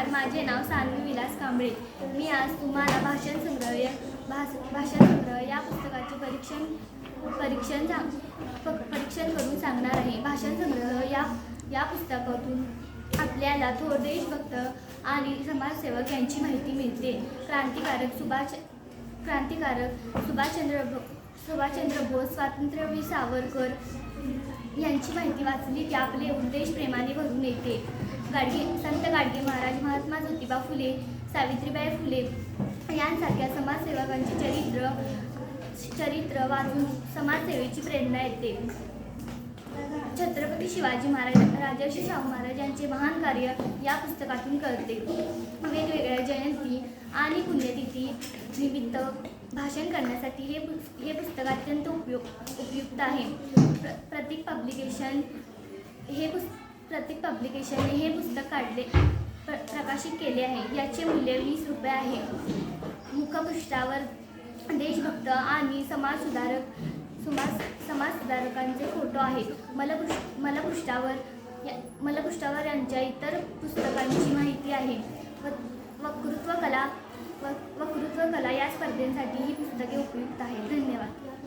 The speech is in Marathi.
नमस्कार माझे नाव सानवी विलास कांबळे. मी आज तुम्हाला भाषण संग्रह या भास भाषण संग्रह या पुस्तकाचे परीक्षण परीक्षण सांग प- परीक्षण करून सांगणार आहे. भाषण संग्रह या या पुस्तकातून आपल्याला थोर देशभक्त आणि समाजसेवक यांची माहिती मिळते. क्रांतिकारक सुभाष क्रांतिकारक सुभाषचंद्र सुभाषचंद्र बोस स्वातंत्र्यवीर सावरकर यांची माहिती वाचली की आपले उद्देश प्रेमाने भरून येते. गाडगे संत गाडगे महाराज महात्मा ज्योतिबा फुले सावित्रीबाई फुले यांसारख्या समाजसेवकांचे चरित्र चरित्र वाचून समाजसेवेची प्रेरणा येते. छत्रपती शिवाजी महाराज राजर्षी शाहू महाराज यांचे महान कार्य या पुस्तकातून कळते. वेगवेगळ्या जयंती आणि पुण्यतिथी निमित्त भाषण करण्यासाठी हे पुस हे पुस्तक अत्यंत उपयोग उपयुक्त आहे. प्र प्रतीक पब्लिकेशन हे पुस प्रतीक पब्लिकेशनने हे पुस्तक काढले प्र प्रकाशित केले आहे. याचे मूल्य वीस रुपये आहे. मुखपृष्ठावर देशभक्त आणि समाजसुधारक समाज समाजसुधारकांचे फोटो आहेत. मलपृष्ठ मलपृष्ठावर या मलपृष्ठावर यांच्या इतर पुस्तकांची माहिती आहे. व वक्तृत्व कला व वक्तृत्व कला या स्पर्धेसाठी ही पुस्तके उपयुक्त आहेत. धन्यवाद.